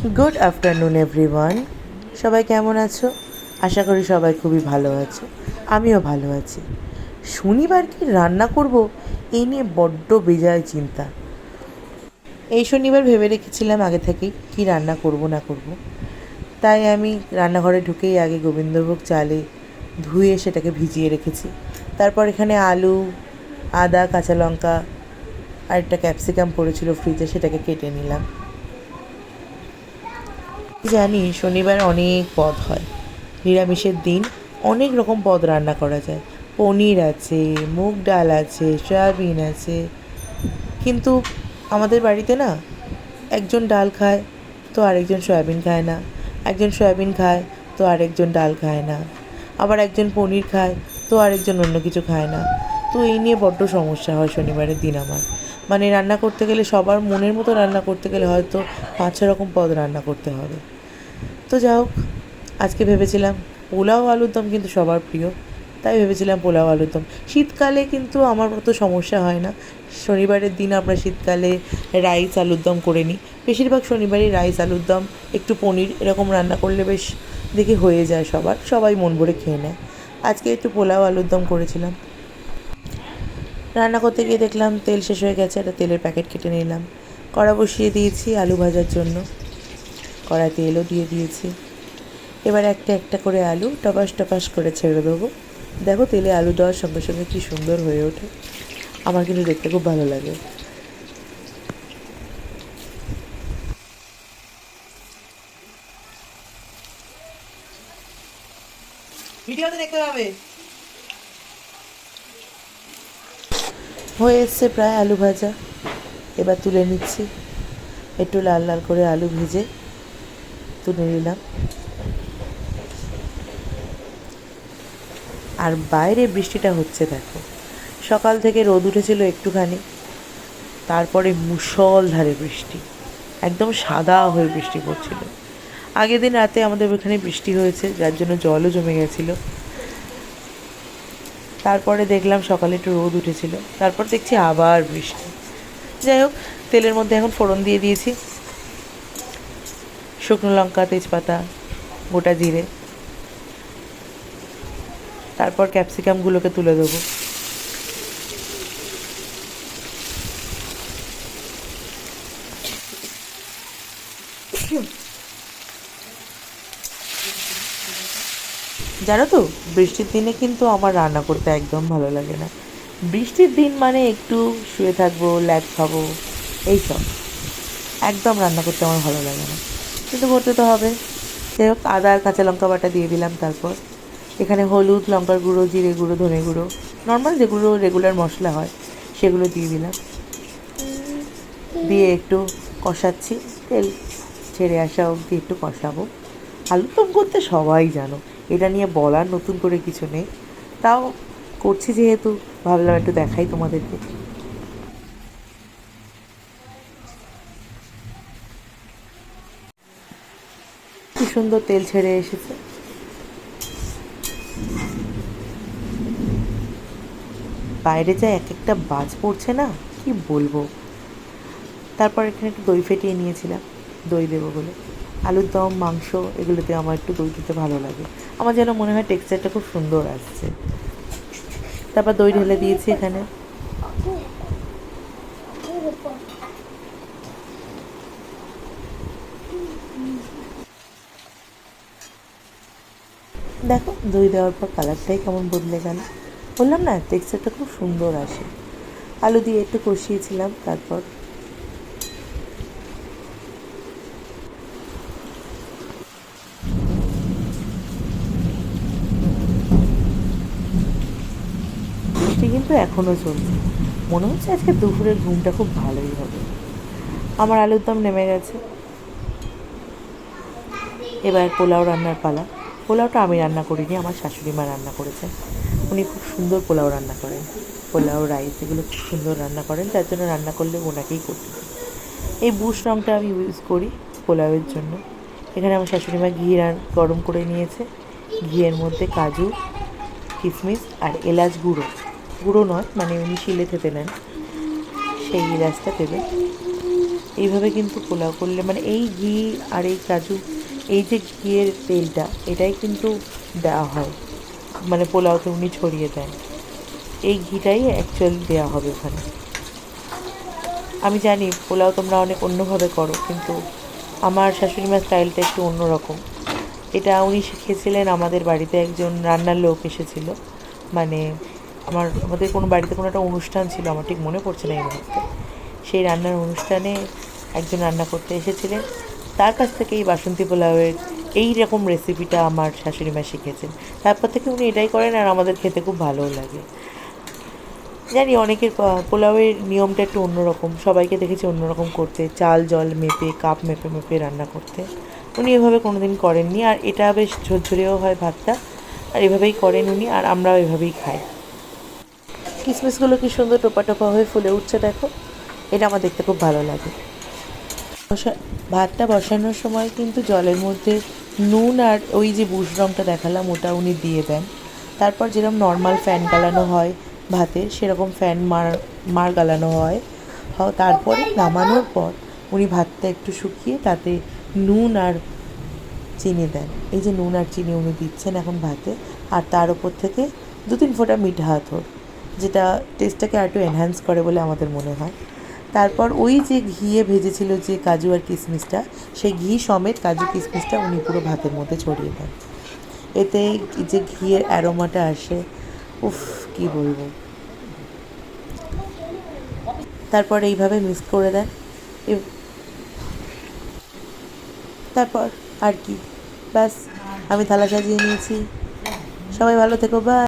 Good afternoon everyone সবাই কেমন আছো? আশা করি সবাই খুবই ভালো আছো। আমিও ভালো আছি। শনিবার কি রান্না করব? এই নিয়ে বড্ড বেজায় চিন্তা। এই শনিবার ভেবে রেখেছিলাম আগে থেকেই কি রান্না করব, না করব। তাই আমি রান্নাঘরে ঢুকেই আগে গোবিন্দভোগ চালে ধুয়ে সেটাকে ভিজিয়ে রেখেছি। তারপর এখানে আলু, আদা, কাঁচা লঙ্কা আর একটা ক্যাপসিকাম পড়েছিল ফ্রিজে, সেটাকে কেটে নিলাম। জানি, শনিবার অনেক পদ হয়। নিরামিষের দিন অনেক রকম পদ রান্না করা যায়। পনির আছে, মুগ ডাল আছে, সয়াবিন আছে। কিন্তু আমাদের বাড়িতে না, একজন ডাল খায় তো আরেকজন সয়াবিন খায় না। একজন সয়াবিন খায় তো আরেকজন ডাল খায় না। আবার একজন পনির খায় তো আরেকজন অন্য কিছু খায় না। তো এই নিয়ে বড্ড সমস্যা হয় শনিবারের দিন আমার। মানে রান্না করতে গেলে সবার মনের মতো রান্না করতে গেলে হয়তো পাঁচ ছ রকম পদ রান্না করতে হবে। তো যা হোক, আজকে ভেবেছিলাম পোলাও আলুর দম কিন্তু সবার প্রিয়। তাই ভেবেছিলাম পোলাও আলুর দম। শীতকালে কিন্তু আমার মতো সমস্যা হয় না। শনিবারের দিন আমরা শীতকালে রাইস আলুর দম করে নিই। বেশিরভাগ শনিবারই রাইস আলুর দম, একটু পনির এরকম রান্না করলে বেশ দেখি হয়ে যায় সবার, সবাই মন ভরে খেয়ে নেয়। আজকে একটু পোলাও আলুর দম করেছিলাম। রান্না করতে গিয়ে দেখলাম তেল শেষ হয়ে গেছে, একটা তেলের প্যাকেট কেটে নিলাম। কড়া বসিয়ে দিয়েছি আলু ভাজার জন্য। কড়াই তেলও দিয়ে দিয়েছি। এবার একটা একটা করে আলু টপাস টপাস করে ছেড়ে দেবো। দেখো তেলে আলু দেওয়ার সঙ্গে সঙ্গে কী সুন্দর হয়ে ওঠে। আমার কিন্তু দেখতে খুব ভালো লাগে। ভিডিওতে দেখতে পাবে। হয়ে এসছে প্রায় আলু ভাজা। এবার তুলে নিচ্ছি। একটু লাল লাল করে আলু ভেজে তুলে নিলাম। আর বাইরে বৃষ্টিটা হচ্ছে দেখো। সকাল থেকে রোদ উঠেছিল একটুখানি, তারপরে মুষলধারে বৃষ্টি, একদম সাদা হয়ে বৃষ্টি পড়ছিল। আগের দিন রাতে আমাদের ওখানে বৃষ্টি হয়েছে, যার জন্য জলও জমে গেছিল। তারপরে দেখলাম সকালে একটু রোদ উঠেছিল, তারপর দেখছি আবার বৃষ্টি। যাই হোক, তেলের মধ্যে এখন ফোড়ন দিয়ে দিয়েছি। শুকনো লঙ্কা, তেজপাতা, গোটা জিরে। তারপর ক্যাপসিকামগুলোকে তুলে দেবো। জানো তো, বৃষ্টির দিনে কিন্তু আমার রান্না করতে একদম ভালো লাগে না। বৃষ্টির দিন মানে একটু শুয়ে থাকব ল্যাগ খাব, এইসব। একদম রান্না করতে আমার ভালো লাগে না। কিন্তু করতে তো হবে। যাই হোক, আদা আর কাঁচা লঙ্কা বাটা দিয়ে দিলাম তারপর। এখানে হলুদ, লঙ্কার গুঁড়ো, জিরে গুঁড়ো, ধনে গুঁড়ো নর্মাল যেগুলো রেগুলার মশলা হয়, সেগুলো দিয়ে দিলাম। দিয়ে একটু কষাচ্ছি, তেল ছেড়ে আসা অবধি একটু কষাবো। আলুর দম করতে সবাই জানো, এটা নিয়ে বলার নতুন করে কিছু নেই। তাও করছি যেহেতু, ভাবলাম একটু দেখাই তোমাদেরকে। কি সুন্দর তেল ছেড়ে এসেছে। বাইরে যা এক একটা বাজ পড়ছে না, কি বলব? তারপর এখানে একটু দই ফেটিয়ে নিয়েছিলাম, দই দেবো বলে। আলুর দম, মাংস, এগুলোতে আমার একটু দই দিতে ভালো লাগে। আমার যেন মনে হয় টেক্সচারটা খুব সুন্দর আসছে। তারপর দই ঢেলে দিয়েছি এখানে। দেখো, দই দেওয়ার পর কালারটাই কেমন বদলে গেল। বললাম না টেক্সচারটা খুব সুন্দর আসে। আলু দিয়ে একটু কষিয়েছিলাম, তারপর বৃষ্টি কিন্তু এখনও চলছে। মনে হচ্ছে আজকে দুপুরের ঘুমটা খুব ভালোই হবে। আমার আলুর দম নেমে গেছে। এবার পোলাও রান্নার পালা। পোলাওটা আমি রান্না করিনি, আমার শাশুড়ি মা রান্না করেছেন উনি খুব সুন্দর পোলাও রান্না করেন। পোলাও, রাইস এগুলো খুব সুন্দর রান্না করেন, যার জন্য রান্না করলে ওনাকেই করতে এই বুশ রঙটা আমি ইউজ করি পোলাওয়ের জন্য। এখানে আমার শাশুড়ি মা ঘি গরম করে নিয়েছে। ঘিয়ের মধ্যে কাজু কিশমিশ আর এলাচ গুঁড়ো। গুঁড়ো নয় মানে উনি শিলে থেতে নেন। সেই এলাচটা দেবে এইভাবে কিন্তু পোলাও করলে মানে এই ঘি আর এই কাজু এই যে ঘিয়ের তেলটা, এটাই কিন্তু দেওয়া হয়। মানে পোলাওতে উনি ছড়িয়ে দেন। এই ঘিটাই অ্যাকচুয়াল দেওয়া হবে ওখানে। আমি জানি পোলাও তোমরা অনেক অন্যভাবে করো, কিন্তু আমার শাশুড়ি মার স্টাইলটা একটু অন্যরকম। এটা উনি শিখেছিলেন আমাদের বাড়িতে একজন রান্নার লোক এসেছিল। মানে আমার, আমাদের কোনো বাড়িতে কোনো একটা অনুষ্ঠান ছিল, আমার ঠিক মনে পড়ছে না এই মুহূর্তে। সেই রান্নার অনুষ্ঠানে একজন রান্না করতে এসেছিলেন। তার কাছ থেকে এই বাসন্তী পোলাওয়ের এই রকম রেসিপিটা আমার শাশুড়ি মা শিখেছেন। তারপর থেকে উনি এটাই করেন আর আমাদের খেতে খুব ভালোও লাগে। জানি অনেকের পোলাওয়ের নিয়মটা একটু অন্যরকম। সবাইকে দেখেছি অন্যরকম করতে। চাল, জল মেপে, কাপ মেপে মেপে রান্না করতে। উনি এভাবে কোনোদিন করেননি আর এটা বেশ ঝরঝরেও হয় ভাতটা। আর এভাবেই করেন উনি আর আমরাও এভাবেই খাই। কিসমিসগুলো কি সুন্দর টোপা টোপা হয়ে ফুলে উঠছে দেখো। এটা আমার দেখতে খুব ভালো লাগে। ভাতটা বসানোর সময় কিন্তু জলের মধ্যে নুন আর ওই যে বুশ রঙটা দেখালাম, ওটা উনি দিয়ে দেন। তারপর যেরকম নর্মাল ফ্যান গালানো হয় ভাতে, সেরকম ফ্যান মার মার গালানো হয়। তারপরে নামানোর পর উনি ভাতটা একটু শুকিয়ে তাতে নুন আর চিনি দেন। এই যে নুন আর চিনি উনি দিচ্ছেন এখন ভাতে, আর তার উপর থেকে দু তিন ফোঁটা মিঠা আতর, যেটা টেস্টটাকে আর একটু এনহ্যান্স করে বলে আমাদের মনে হয়। তারপর ওই যে ঘিয়ে ভেজেছিল যে কাজু আর কিশমিশটা, সেই ঘি সমেত কাজু কিশমিশটা উনি পুরো ভাতের মধ্যে ছড়িয়ে দেন। এতে যে ঘিয়ের অ্যারোমাটা আসে, উফ, কি বলব। তারপর এইভাবে মিক্স করে দেন। তারপর আর কি। ব্যাস, আমি থালা সাজিয়ে নিয়েছি। সবাই ভালো থেকো বা